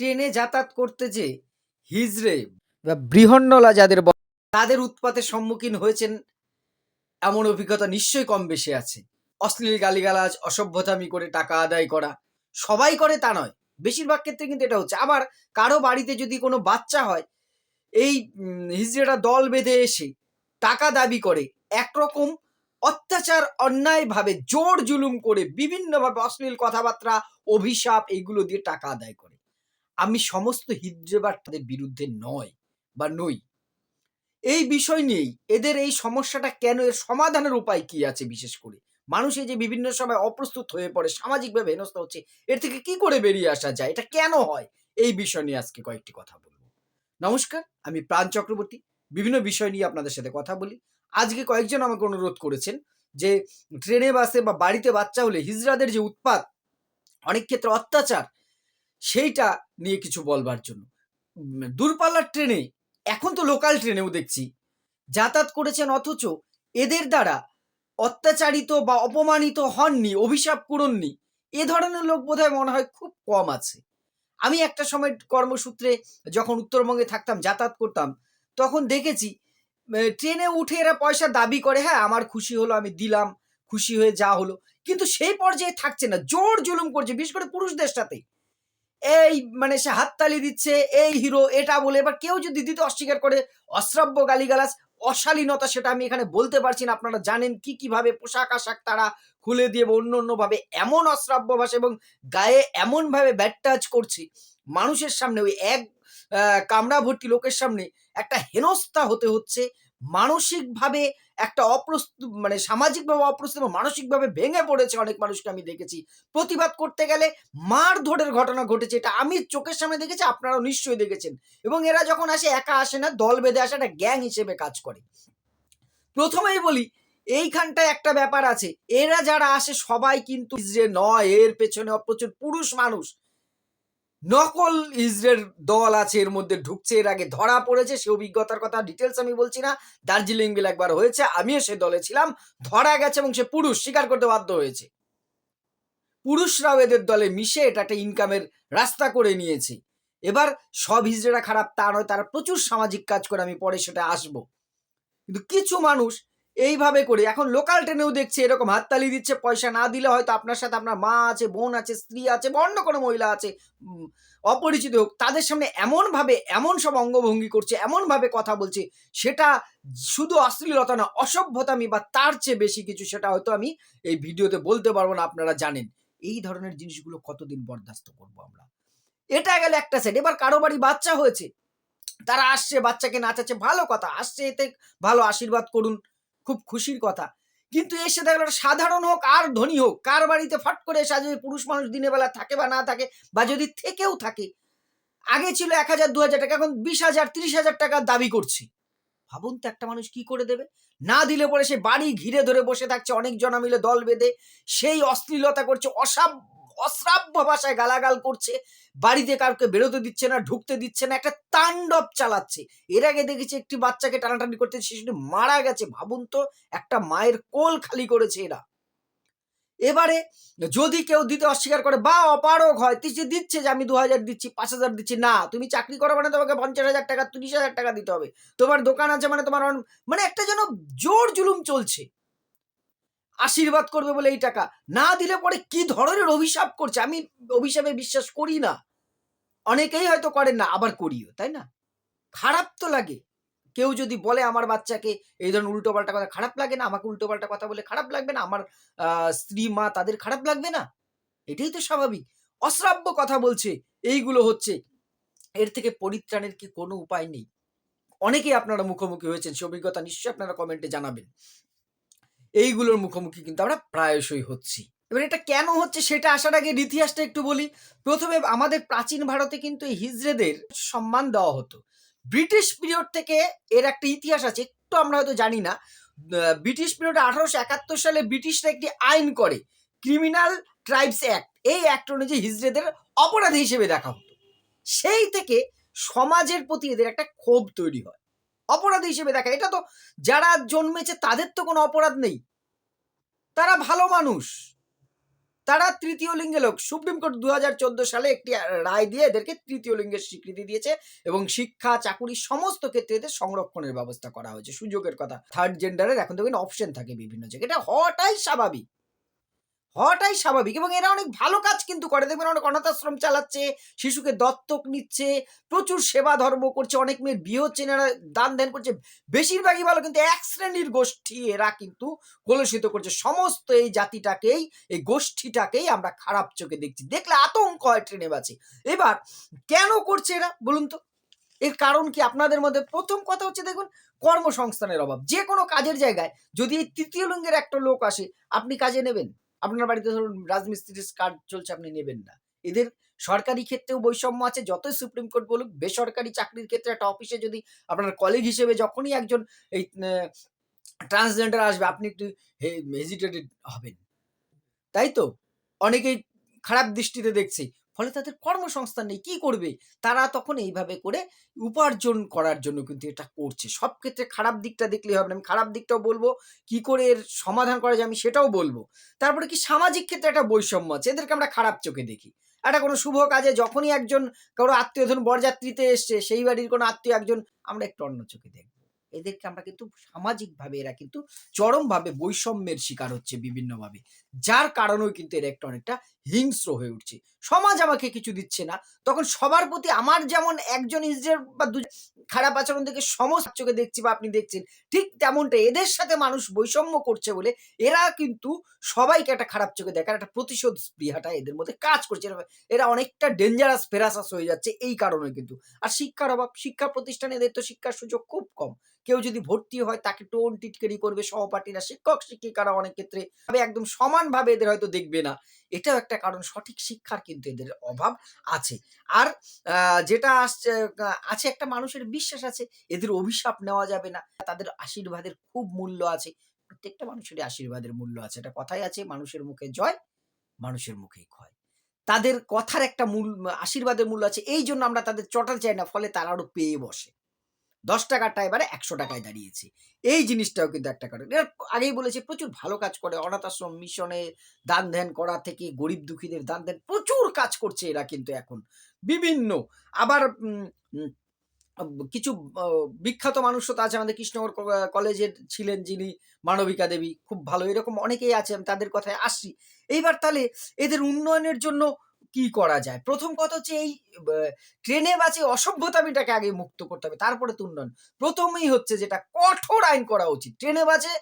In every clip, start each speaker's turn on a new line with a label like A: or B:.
A: ট্রেনে যাতায়াত করতে যে হিজড়ে বা বৃহন্নলা যাদের তাদের উৎপাতের সম্মুখীন হয়েছেন এমন অভিজ্ঞতা নিশ্চয়ই কম বেশি আছে। অশ্লীল গালিগালাজ অসভ্যতামি করে টাকা আদায় করা সবাই করে তা নয়। বেশিরভাগ ক্ষেত্রে কিন্তু এটা হচ্ছে। আবার কারও বাড়িতে যদি কোনো বাচ্চা হয় এই হিজড়েরা দল বেঁধে এসে টাকা দাবি করে একরকম অত্যাচার অন্যায়ভাবে জোর জুলুম করে বিভিন্নভাবে অশ্লীল কথাবার্তা অভিশাপ এইগুলো দিয়ে টাকা আদায় করে। আমি সমস্ত হিজড়েবার তাদের বিরুদ্ধে নয় বা নই। এই বিষয় নিয়েই এদের এই সমস্যাটা কেন, এর সমাধানের উপায় কি আছে বিশেষ করে? মানুষ এই যে বিভিন্ন সময় অপ্রস্তুত হয়ে পড়ে, সামাজিকভাবে হেনস্থা হচ্ছে, এর থেকে কি করে বেরিয়ে আসা যায়? এটা কেন হয়? এই বিষয় নিয়ে আজকে কয়েকটি কথা বলব। নমস্কার, আমি প্রাণ চক্রবর্তী। বিভিন্ন বিষয় নিয়ে আপনাদের সাথে কথা বলি। আজকে কয়েকজন আমাকে অনুরোধ করেছেন যে, ট্রেনে, বাসে বা বাড়িতে বাচ্চা হলে হিজড়াদের যে উৎপাত, অনেক ক্ষেত্রে অত্যাচার সেইটা নিয়ে কিছু বলবার জন্য। দূরপাল্লার ট্রেনে, এখন তো লোকাল ট্রেনেও দেখছি, যাতায়াত করেছেন অথচ এদের দ্বারা অত্যাচারিত বা অপমানিত হননি, অভিশাপ কুড়ননি, এ ধরনের লোক বোধহয় মনে হয় খুব কম আছে। আমি একটা সময় কর্মসূত্রে যখন উত্তরবঙ্গে থাকতাম, যাতায়াত করতাম, তখন দেখেছি ট্রেনে উঠে এরা পয়সা দাবি করে হ্যাঁ আমার খুশি হলো, আমি দিলাম, খুশি হয়ে যা হলো। কিন্তু সেই পর্যায়ে থাকছে না, জোর জুলুম করছে, বিশেষ করে পুরুষদের সাথে। এই মানে সে হাততালি দিচ্ছে, এই হিরো এটা বলে। এবার কেউ যদি দিতে অস্বীকার করে, অশ্রাব্য গালিগালাজ, অশালীনতা, সেটা আমি এখানে বলতে পারছি না। আপনারা জানেন কি কীভাবে পোশাক আশাক তারা খুলে দিয়ে অন্য অন্যভাবে এমন অশ্রাব্য ভাষা এবং গায়ে এমনভাবে ব্যাট টাচ করছে। মানুষের সামনে, ওই এক কামড়া ভর্তি লোকের সামনে একটা হেনস্থা হতে হচ্ছে। মানসিকভাবে একটা অপ্রস্তুত মানে সামাজিকভাবে অপ্রস্তুত মানসিকভাবে ভেঙে পড়েছে অনেক মানুষকে আমি দেখেছি। প্রতিবাদ করতে গেলে মারধরের ঘটনা ঘটেছে, এটা আমি চোখের সামনে দেখেছি, আপনারাও নিশ্চয়ই দেখেছেন। এবং এরা যখন আসে, একা আসে না, দল বেঁধে আসে, একটা গ্যাং হিসেবে কাজ করে। প্রথমেই বলি, এইখানটায় একটা ব্যাপার আছে, এরা যারা আসে সবাই কিন্তু যে নয়, এর পেছনে প্রচুর পুরুষ মানুষ। নকল ইসরের দল আছে, এর মধ্যে ঢুকছে, এর আগে ধরা পড়েছে, সে অভিজ্ঞতার কথা ডিটেলস আমি বলছি না। দার্জিলিং বিল একবার হয়েছে, আমিও সে দলে ছিলাম, ধরা গেছে এবং সে পুরুষ, স্বীকার করতে বাধ্য হয়েছে। পুরুষরাও এদের দলে মিশে এটা একটা ইনকামের রাস্তা করে নিয়েছে। এবার সব হিজড়েরা খারাপ, তা নয়, তারা প্রচুর সামাজিক কাজ করে, আমি পরে সেটা আসব। কিন্তু কিছু মানুষ এইভাবে করে। এখন লোকাল ট্রেনেও দেখছে এরকম হাততালি দিচ্ছে, পয়সা না দিলে হয়তো আপনার সাথে আপনার মা আছে, বোন আছে, স্ত্রী আছে বা অন্য কোনো মহিলা আছে অপরিচিত হোক, তাদের সামনে এমনভাবে এমন সব অঙ্গভঙ্গি করছে, এমনভাবে কথা বলছে, সেটা শুধু অশ্লীলতা না অসভ্যতামি বা তার চেয়ে বেশি কিছু সেটা হয়তো আমি এই ভিডিওতে বলতে পারব না, আপনারা জানেন। এই ধরনের জিনিসগুলো কতদিন বরদাস্ত করব আমরা? এটা গেলে একটা সেট এবার কারও বাড়ি বাচ্চা হয়েছে, তারা আসছে, বাচ্চাকে নাচাচ্ছে, ভালো কথা, আসছে এতে ভালো আশীর্বাদ করুন। খুব খুশির কথা। কিন্তু এসে দেখল সাধারণ হোক আর ধনী হোক, কার বাড়িতে ফট করে এসে ওই পুরুষ মানুষ দিনের বেলা থাকে বা না থাকে বা যদি থেকেও থাকে, আগে ছিল এক হাজার, দু হাজার টাকা, এখন বিশ হাজার, তিরিশ হাজার টাকা দাবি করছে। ভাবুন তো একটা মানুষ কি করে দেবে? না দিলে পরে সে বাড়ি ঘিরে ধরে বসে থাকছে, অনেক জনা মিলে দল বেঁধে সেই অশ্লীলতা করছে, অসাব অশ্রাব্য ভাষায় গালাগাল করছে, বাড়িতে কাউকে বেরোতে দিচ্ছে না, ঢুকতে দিচ্ছে না, একটা তাণ্ডব চালাচ্ছে। এর আগে দেখেছি একটি বাচ্চাকে টানাটানি করতে শিশুটি মারা গেছে, ভাবুন তো, একটা মায়ের কোল খালি করেছে এরা। এবারে যদি কেউ দিতে অস্বীকার করে, বা অপারক হয় তিসে দিচ্ছে যে আমি দু হাজার দিচ্ছি পাঁচ হাজার দিচ্ছি। না, তুমি চাকরি করো মানে তোমাকে পঞ্চাশ হাজার টাকা, তিরিশ হাজার টাকা দিতে হবে। তোমার দোকান আছে মানে তোমার মানে একটা যেন জোর জুলুম চলছে। আশীর্বাদ করবে বলে এই টাকা। না দিলে পরে কি ধরনের অভিশাপ করছে? আমি অভিশাপে বিশ্বাস করি না। অনেকেই হয়তো করেন না, আবার করিও, তাই না? খারাপ তো লাগে। কেউ যদি বলে আমার বাচ্চাকে এই ধরনের উল্টো পাল্টা কথা, খারাপ লাগে না? আমাকে উল্টো পাল্টা কথা বলে খারাপ লাগবে না? আমার স্ত্রী, মা তাদের খারাপ লাগবে না? এটাই তো স্বাভাবিক। অশ্রাব্য কথা বলছে, এইগুলো হচ্ছে। এর থেকে পরিত্রাণের কি কোনো উপায় নেই? অনেকেই আপনারা মুখোমুখি হয়েছেন, সে অভিজ্ঞতা নিশ্চয়ই আপনারা কমেন্টে জানাবেন। এইগুলোর মুখোমুখি কিন্তু আমরা প্রায়শই হচ্ছি। এবার এটা কেন হচ্ছে সেটা আসার আগে ইতিহাসটা একটু বলি। প্রথমে আমাদের প্রাচীন ভারতে কিন্তু এই হিজড়েদের সম্মান দেওয়া হতো। ব্রিটিশ পিরিয়ড থেকে এর একটা ইতিহাস আছে, একটু আমরা হয়তো জানি না। ব্রিটিশ পিরিয়ডে আঠারোশো একাত্তর সালে ব্রিটিশরা একটি আইন করে, ক্রিমিনাল ট্রাইবস অ্যাক্ট। এই অ্যাক্ট অনুযায়ী হিজড়েদের অপরাধী হিসেবে দেখা হতো। সেই থেকে সমাজের প্রতি এদের একটা ক্ষোভ তৈরি হয়। অপরাধী হিসেবে দেখা। এটা তো যারা জন্মেছে তাদের তো কোনো অপরাধ নেই। তারা ভালো মানুষ। তারা তৃতীয় লিঙ্গে লোক। সুপ্রিম কোর্ট দু হাজার চোদ্দ সালে একটি রায় দিয়ে এদেরকে তৃতীয় লিঙ্গের স্বীকৃতি দিয়েছে এবং শিক্ষা, চাকুরি সমস্ত ক্ষেত্রে এদের সংরক্ষণের ব্যবস্থা করা হয়েছে। সুযোগের কথা। থার্ড জেন্ডারের এখন দেখবেন অপশন থাকে বিভিন্ন জায়গায়। এটা হওয়াটাই স্বাভাবিক। হওয়াটাই স্বাভাবিক এবং এরা অনেক ভালো কাজ কিন্তু করে। দেখবেন অনেক অনাথ আশ্রম চালাচ্ছে, শিশুকে দত্তক নিচ্ছে, প্রচুর সেবা ধর্ম করছে, অনেক মেয়ের বিয়ে হচ্ছে, এনারা দান ধ্যান করছে। বেশিরভাগই ভালো কিন্তু এক শ্রেণির গোষ্ঠী এরা কিন্তু কলুষিত করছে। সমস্ত এই জাতিটাকেই, এই গোষ্ঠীটাকেই আমরা খারাপ চোখে দেখছি। দেখলে আতঙ্ক হয় ট্রেনে বাসে। এবার কেন করছে এরা বলুন তো? এর কারণ কি আপনাদের মধ্যে? প্রথম কথা হচ্ছে দেখুন, কর্মসংস্থানের অভাব। যে কোনো কাজের জায়গায় যদি এই তৃতীয় লিঙ্গের একটা লোক আসে, আপনি কাজে নেবেন? আপনার বাড়িতে ধরুন রাজমিস্ত্রির কার্ড চলছে, আপনি নেবেন না। এদের সরকারি ক্ষেত্রেও বৈষম্য আছে, যতই সুপ্রিম কোর্ট বলুক, বেসরকারি চাকরির ক্ষেত্রে একটা অফিসে যদি আপনার কলিগ হিসেবে যখনই একজন এই ট্রান্সজেন্ডার আসবে, আপনি একটু হেজিটেটেড হবেন। তাই তো? অনেকেই খারাপ দৃষ্টিতে দেখছে। ফলে তাদের কর্মসংস্থান নেই। কি করবে? তারা তখন এইভাবে করে উপার্জন করার জন্য কিন্তু এটা করছে। সব ক্ষেত্রে খারাপ দিকটা দেখলেই হবে না। আমি খারাপ দিকটাও বলব, কি করে এর সমাধান করা যায় আমি সেটাও বলব। তারপরে কি সামাজিক ক্ষেত্রে একটা বৈষম্য আছে। এদেরকে আমরা খারাপ চোখে দেখি। একটা কোনো শুভ কাজে যখনই একজন কারও আত্মীয়, ধরুন বরযাত্রীতে এসছে, সেই বাড়ির কোনো আত্মীয় একজন, আমরা একটু অন্য চোখে দেখব। এদেরকে আমরা কিন্তু সামাজিকভাবে এরা কিন্তু চরমভাবে বৈষম্যের শিকার হচ্ছে বিভিন্নভাবে। যার কারণেও কিন্তু এরা একটা অনেকটা হিংস্র হয়ে উঠছে। সমাজ আমাকে কিছু দিচ্ছে না। তখন সবার প্রতি আমার যেমন একজন ইসরায়েল বা দু খারাপ আচরণ থেকে সমস্ত চোখে দেখছি বা আপনি দেখছেন, ঠিক তেমনটা এদের সাথে মানুষ বৈষম্য করছে বলে এরা কিন্তু সবাইকে একটা খারাপ চোখে দেখার একটা প্রতিশোধ স্পৃহাটা এদের মধ্যে কাজ করছে। এরা- অনেকটা ডেঞ্জারাস ফেরাসাস হয়ে যাচ্ছে এই কারণে কিন্তু। আর শিক্ষার অভাব, শিক্ষা প্রতিষ্ঠানে এদের তো শিক্ষার সুযোগ খুব কম। কেউ যদি ভর্তি হয় তাকে টোন টিটকারি করবে, সহপাঠীরা, শিক্ষক, শিক্ষিকারা অনেক ক্ষেত্রে একদম সমানভাবে এদের হয়তো দেখবে না। এটাও একটা কারণ সঠিক শিক্ষার কিন্তু এদের অভাব আছে। আর যেটা আসছে আছে একটা মানুষের বিশ্বাস আছে, এদের অভিশাপ নেওয়া যাবে না। তাদের আশীর্বাদের খুব মূল্য আছে। প্রত্যেকটা মানুষেরই আশীর্বাদের মূল্য আছে। এটা কথাই আছে, মানুষের মুখে জয়, মানুষের মুখেই ক্ষয়। তাদের কথার একটা মূল, আশীর্বাদের মূল্য আছে। এই জন্য আমরা তাদের চটাল চাই না, ফলে তারা আরও পেয়ে বসে। দশ টাকারটা এবারে একশো টাকায় দাঁড়িয়েছে। এই জিনিসটাও কিন্তু একটা কারণ। এরা আগেই বলেছে, প্রচুর ভালো কাজ করে। অনাথ আশ্রম মিশনে দান ধ্যান করা থেকে গরিব দুঃখীদের দান ধ্যান প্রচুর কাজ করছে এরা কিন্তু এখন। বিভিন্ন আবার কিছু বিখ্যাত মানুষও তো আছে আমাদের কৃষ্ণনগর কলেজের ছিলেন যিনি মানবিকা দেবী। খুব ভালো। এরকম অনেকেই আছে আমি তাদের কথায় আসছি। এইবার তাহলে এদের উন্নয়নের জন্য কি করা যায়? প্রথম কথা হচ্ছে এই ট্রেনে বাসে অসভ্যতামিটাকে আগে মুক্ত করতে হবে, তারপরে উন্নয়ন। প্রথমেই হচ্ছে যেটা কঠোর আইন করা উচিত। ট্রেনে বাসে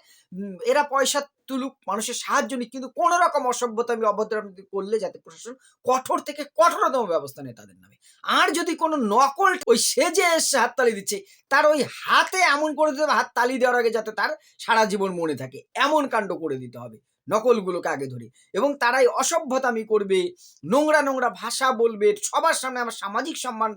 A: এরা পয়সা তুলুক, মানুষের সাহায্য নিক, কিন্তু কোনো রকম অসভ্যতামি, অভদ্রামি করলে যাতে প্রশাসন কঠোর থেকে কঠোরতম ব্যবস্থা নেয় তাদের নামে। আর যদি কোনো নকল ওই সেজে এসে হাততালি দিচ্ছে, তার ওই হাতে এমন করে দিতে হবে, হাত তালি দেওয়ার আগে যাতে তার সারা জীবন মনে থাকে। এমন কাণ্ড করে দিতে হবে। নকলগুলোকে আগে ধরে। এবং তারাই অসভ্যতামি করবে, নোংরা নোংরা ভাষা বলবে, সবার সামনে আমার সামাজিক সম্মান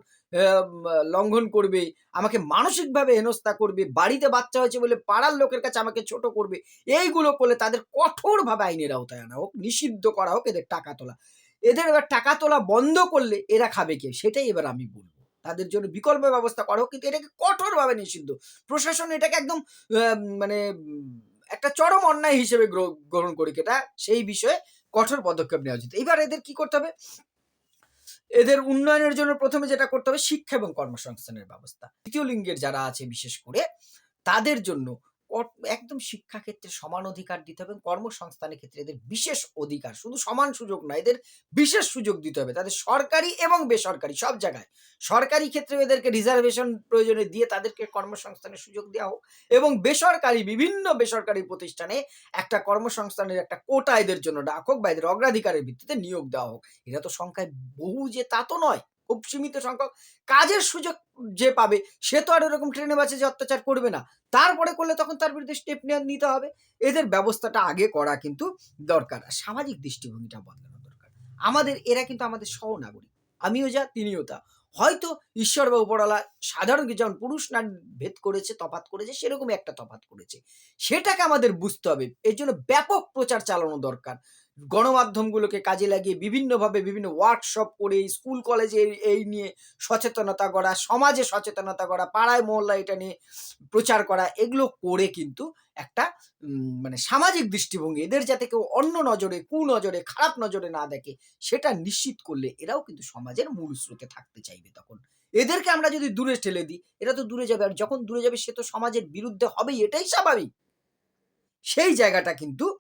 A: লঙ্ঘন করবে, আমাকে মানসিকভাবে হেনস্থা করবে, বাড়িতে বাচ্চা হয়েছে বলে পাড়ার লোকের কাছে আমাকে ছোট করবে, এইগুলো করলে তাদের কঠোরভাবে আইনের আওতায় আনা হোক, নিষিদ্ধ করা হোক, এদের টাকা তোলা। এদের এবার টাকা তোলা বন্ধ করলে এরা খাবে কে? সেটাই এবার আমি বলব। তাদের জন্য বিকল্প ব্যবস্থা করা হোক, কিন্তু এটাকে কঠোরভাবে নিষিদ্ধ। প্রশাসন এটাকে একদম মানে একটা চরম অন্যায় হিসেবে গ্রহ- গ্রহণ করি এটা সেই বিষয়ে কঠোর পদক্ষেপ নেওয়া উচিত। এবার এদের কি করতে হবে? এদের উন্নয়নের জন্য প্রথমে যেটা করতে হবে, শিক্ষা এবং কর্মসংস্থানের ব্যবস্থা। তৃতীয় লিঙ্গের যারা আছে, বিশেষ করে, তাদের জন্য একদম শিক্ষা ক্ষেত্রে সমান অধিকার দিতে হবে কর্মসংস্থানের ক্ষেত্রে এদের বিশেষ অধিকার। শুধু সমান সুযোগ নয়, এদের বিশেষ সুযোগ দিতে হবে। তাদের সরকারি এবং বেসরকারি, সব জায়গায়। সরকারি ক্ষেত্রে এদেরকে রিজার্ভেশন প্রয়োজনে দিয়ে তাদেরকে কর্মসংস্থানের সুযোগ দেওয়া হোক এবং বেসরকারি, বিভিন্ন বেসরকারি প্রতিষ্ঠানে একটা কর্মসংস্থানের একটা কোটা এদের জন্য ডাক হোক বা এদের অগ্রাধিকারের ভিত্তিতে নিয়োগ দেওয়া হোক। এরা তো সংখ্যায় বহু যে তা তো নয়। খুব সীমিত সংখ্যক কাজের সুযোগ যে পাবে, সে তো আর এরকম ট্রেনে বাসে যে অত্যাচার করবে না। তারপরে করলে তখন তার বিরুদ্ধে স্টেপ নিতে হবে। এদের ব্যবস্থাটা আগে করা কিন্তু দরকার। সামাজিক দৃষ্টিভঙ্গিটা বদলানো দরকার। আমাদের, এরা কিন্তু আমাদের সহনাগরিক। আমিও যা, তিনিও তা। হয়তো ঈশ্বর বা উপরওয়ালা সাধারণ যেমন পুরুষ নারী ভেদ করেছে তফাত করেছে, সেরকমই একটা তফাত করেছে। সেটাকে আমাদের বুঝতে হবে। এর জন্য ব্যাপক প্রচার চালানো দরকার। গণমাধ্যমগুলোকে কাজে লাগিয়ে বিভিন্নভাবে বিভিন্ন ওয়ার্কশপ করে স্কুল কলেজে এই- নিয়ে সচেতনতা করা, সমাজে সচেতনতা করা, পাড়ায় মহল্লা এটা নিয়ে প্রচার করা, এগুলো করে কিন্তু একটা মানে সামাজিক দৃষ্টিভঙ্গি, এদের যাতে কেউ অন্য নজরে কু নজরে খারাপ নজরে না দেখে, সেটা নিশ্চিত করলে এরাও কিন্তু সমাজের মূল স্রোতে থাকতে চাইবে তখন। এদেরকে আমরা যদি দূরে ঠেলে দিই, এরা তো দূরে যাবে, আর যখন দূরে যাবে, সে তো সমাজের বিরুদ্ধে হবেই, এটাই স্বাভাবিক। সেই জায়গাটা কিন্তু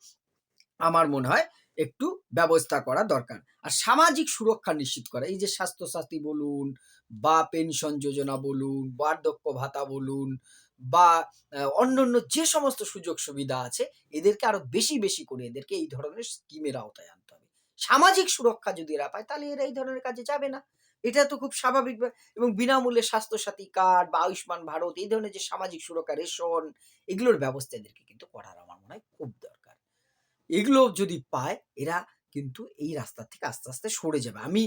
A: আমার মনে হয় একটু ব্যবস্থা করা দরকার। আর সামাজিক সুরক্ষা নিশ্চিত করা। এই যে স্বাস্থ্যসাথী বলুন বা পেনশন যোজনা বলুন, বার্ধক্য ভাতা বলুন বা অন্যান্য যে সমস্ত সুযোগ সুবিধা আছে, এদেরকে আরও বেশি বেশি করে এদেরকে এই ধরনের স্কিমের আওতায় আনতে হবে। সামাজিক সুরক্ষা যদি এরা পায়, তাহলে এরা এই ধরনের কাজে যাবে না। এটা তো খুব স্বাভাবিক এবং বিনামূল্যে স্বাস্থ্যসাথী কার্ড বা আয়ুষ্মান ভারত, এই ধরনের যে সামাজিক সুরক্ষা রেশন, এগুলোর ব্যবস্থা এদেরকে কিন্তু করার আমার মনে হয় খুব দরকার। এগুলো যদি পায়, এরা কিন্তু এই রাস্তা থেকে আস্তে আস্তে সরে যাবে। আমি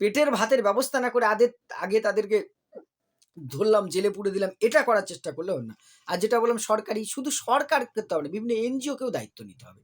A: পেটের ভাতের ব্যবস্থা না করে আগে আগে তাদেরকে ধরলাম, জেলে পুড়ে দিলাম, এটা করার চেষ্টা করলে না। আর যেটা বললাম সরকারি, শুধু সরকার করতে হবে না, বিভিন্ন এনজিওকেও দায়িত্ব নিতে হবে।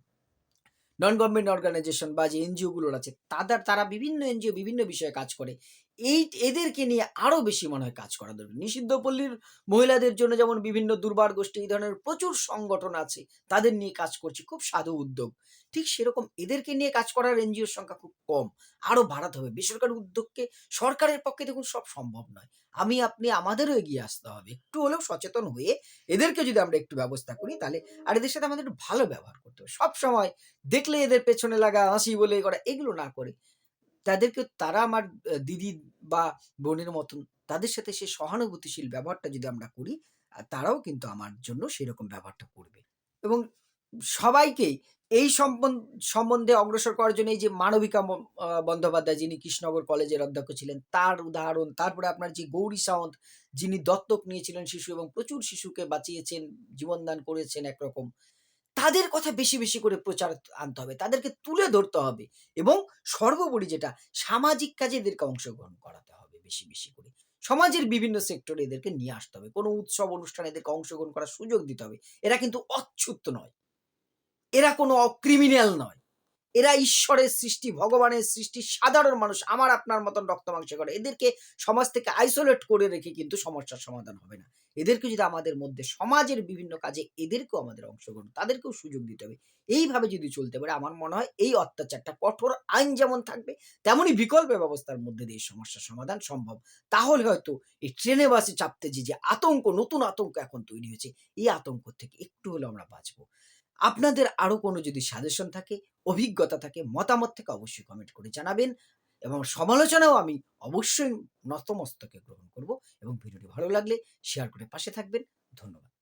A: নন গভর্নমেন্ট অর্গানাইজেশন বা যে এনজিও গুলোর আছে, তাদের, তারা বিভিন্ন এনজিও বিভিন্ন বিষয়ে কাজ করে। এই এদেরকে নিয়ে আরও বেশি মনে হয় কাজ করা দরকার। নিষিদ্ধ পল্লীর মহিলাদের জন্য যেমন বিভিন্ন দুর্বার গোষ্ঠী, এই ধরনের প্রচুর সংগঠন আছে, তাদের নিয়ে কাজ করছে, খুব সাধু উদ্যোগ। ঠিক সেরকম এদেরকে নিয়ে কাজ করার এনজিওর সংখ্যা খুব কম, আরও বাড়াতে হবে। বেসরকারি উদ্যোগকে সরকারের পক্ষে দেখুন সব সম্ভব নয়। আমি, আপনি, আমাদেরও এগিয়ে আসতে হবে। একটু হলেও সচেতন হয়ে এদেরকে যদি আমরা একটু ব্যবস্থা করি, তাহলে আর এদের সাথে আমাদের একটু ভালো ব্যবহার করতে হবে। সব সময় দেখলে এদের পেছনে লাগা হাসি বলে করা, এগুলো না করে তাদেরকে তারা আমার দিদি বা বোনের মতন তাদের সাথে সেই সহানুভূতিশীল ব্যবহারটা যদি আমরা করি তারাও কিন্তু আমার জন্য সেরকম ব্যবহারটা করবে। এবং সবাইকেই এই সম্বন্ধে অগ্রসর করার জন্য এই যে মানবিকা বন্দ্যোপাধ্যায় যিনি কৃষ্ণনগর কলেজের অধ্যক্ষ ছিলেন, তার উদাহরণ, তারপরে আপনার যে গৌরী সাওন্ত যিনি দত্তক নিয়েছিলেন শিশু এবং প্রচুর শিশুকে বাঁচিয়েছেন, জীবনদান করেছেন একরকম। তাদের কথা বেশি বেশি করে প্রচার আনতে হবে। তাদেরকে তুলে ধরতে হবে এবং সর্বোপরি যেটা সামাজিক কাজে এদেরকে অংশগ্রহণ করাতে হবে বেশি বেশি করে। সমাজের বিভিন্ন সেক্টরে এদেরকে নিয়ে আসতে হবে। কোনো উৎসব, অনুষ্ঠানে এদেরকে অংশগ্রহণ করার সুযোগ দিতে হবে। এরা কিন্তু অচ্ছুত নয়। এরা কোনো অক্রিমিনাল নয়। এরা ঈশ্বরের সৃষ্টি, ভগবানের সৃষ্টি, সাধারণ মানুষ, আমার, আপনার মতন রক্ত মাংস করে। এদেরকে সমাজ থেকে আইসোলেট করে রেখে কিন্তু সমস্যার সমাধান হবে না। এদেরকে যদি আমাদের মধ্যে, সমাজের বিভিন্ন কাজে এদেরকেও আমাদের অংশগ্রহণ, তাদেরকেও সুযোগ দিতে হবে। এইভাবে যদি চলতে পারে, আমার মনে হয় এই অত্যাচারটা কঠোর আইন যেমন থাকবে, তেমনই বিকল্প ব্যবস্থার মধ্যে দিয়ে সমস্যার সমাধান সম্ভব। তাহলে হয়তো এই ট্রেনে বাসে চাপতে যে যে আতঙ্ক, নতুন আতঙ্ক এখন তৈরি হয়েছে, এই আতঙ্ক থেকে একটু হলেও আমরা বাঁচবো। আপনাদের আরও কোনো যদি সাজেশন থাকে, অভিজ্ঞতা থাকে, মতামত থেকে, অবশ্যই কমেন্ট করে জানাবেন। এবং সমালোচনাও আমি অবশ্যই নতমস্তকে গ্রহণ করব এবং ভিডিওটি ভালো লাগলে শেয়ার করে পাশে থাকবেন। ধন্যবাদ।